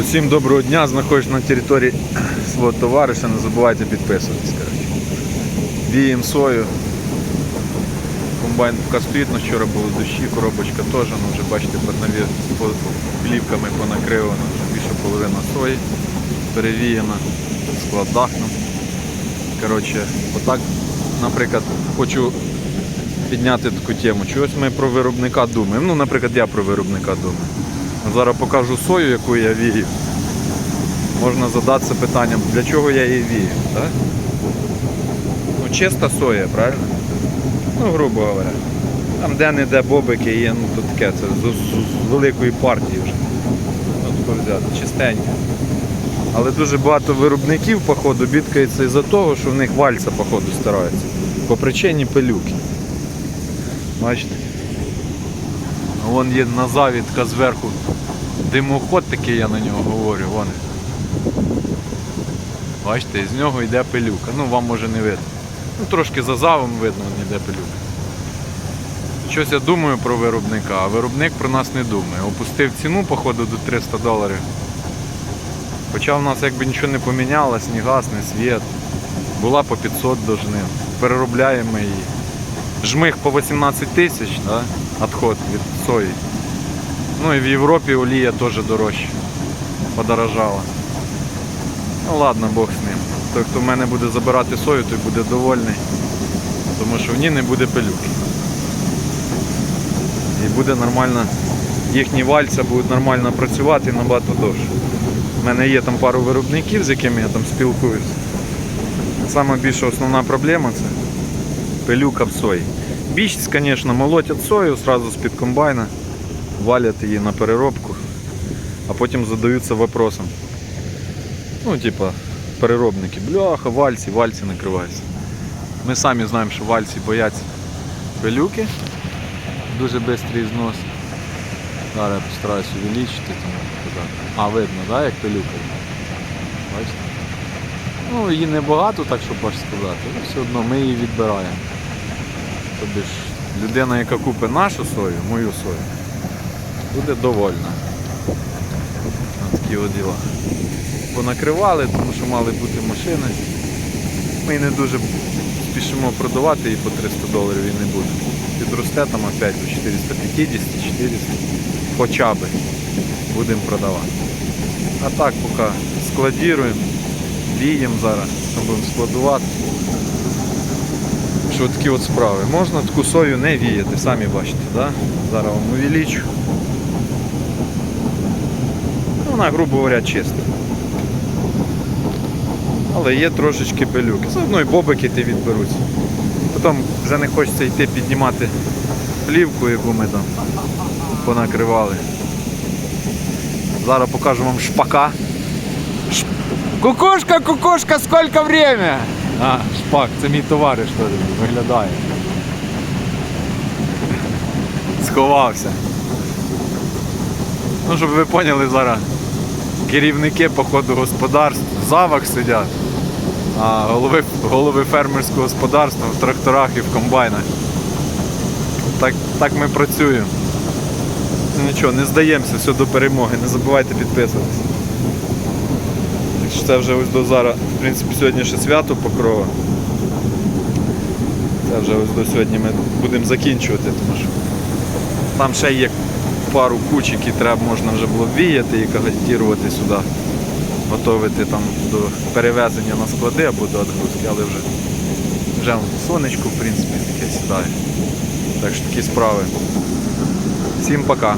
Усім доброго дня, знаходжусь на території свого товариша, не забувайте підписуватись. Віємо сою. Комбайн поки стоїть, але вчора були дощі, коробочка теж, ну вже бачите, по- плівками понакривано, вже більше половина сої перевіяна, склад дахном. Коротше, отак, наприклад, хочу підняти таку тему. Чогось ми про виробника думаємо. Ну, наприклад, я про виробника думаю. Зараз покажу сою, яку я вію. Можна задатися питанням, для чого я її вію. Так? Ну, чиста соя, правильно? Ну, грубо говоря. Там де-не-де бобики є, ну то таке, це з, з- з великої партії вже. Ну, тако взяти, чистенько. Але дуже багато виробників, походу, бідкається із-за того, що в них вальця, походу, стараються. По причині пилюки. Бачите? Вон є на завідка зверху димоход такий, я на нього говорю, вон. Бачите, з нього йде пилюка. Ну вам може не видно. Ну трошки за завом видно, вон йде пилюка. Щось я думаю про виробника, а виробник про нас не думає. Опустив ціну, походу, до 300 доларів. Хоча в нас якби нічого не помінялось, ні газ, ні світ. Була по 500 до жнив. Переробляємо її. Жмих по 18 тисяч, да? Відход від сої. Ну і в Європі олія теж дорожча. Подорожала. Ну ладно, Бог з ним. Той, хто в мене буде забирати сою, той буде довольний. Тому що в ній не буде пилюки. І буде нормально, їхні вальця будуть нормально працювати набагато довше. У мене є там пару виробників, з якими я там спілкуюся. Саме більша основна проблема це пилюка в сої. Більшість, звісно, молотять сою одразу з-під комбайна, валять її на переробку, а потім задаються вопросом. Ну, типа, переробники, бляха, вальці, вальці накриваються. Ми самі знаємо, що вальці бояться пилюки, дуже швидкий знос. Зараз я постараюсь увеличити. Там, а, видно, да, як пилюка? Бачите? Ну, її небагато, так щоб аж сказати, але все одно ми її відбираємо. Тобто ж людина, яка купить нашу сою, мою сою, буде довольна. Такі от діла. Понакривали, тому що мали бути машини. Ми не дуже спішимо продавати її по 300 доларів і не буде. Підросте там опять до 450 400 хоча б будемо продавати. А так поки складіруємо, віємо зараз, що будемо складувати. Що такі от справи. Можна таку сою не віяти, самі бачите, да? зараз вам увеличу. Ну, Вона, грубо говоря, чиста. Але є трошечки пилюки. Заодно і бобики ти відберуться. Потім вже не хочеться йти піднімати плівку, яку ми там понакривали. Зараз покажу вам шпака. Кукушка, кукушка, сколько время? А, шпак, це мій товариш теж виглядає. Сховався. Ну, щоб ви поняли зараз, керівники по ходу господарств в завах сидять, а голови, голови фермерського господарства в тракторах і в комбайнах. Так, так ми працюємо. Ну, Нічого, не здаємося, все до перемоги, не забувайте підписуватися. Це вже ось до зараз, в принципі, сьогодні ще свято покрова. Це вже ось до сьогодні ми будемо закінчувати, тому що там ще є пару куч, які треба можна вже було віяти і кагатірувати сюди, готувати там до перевезення на склади або до відгрузки, але вже, вже сонечко, в принципі, таке сідає. Так що такі справи. Всім пока.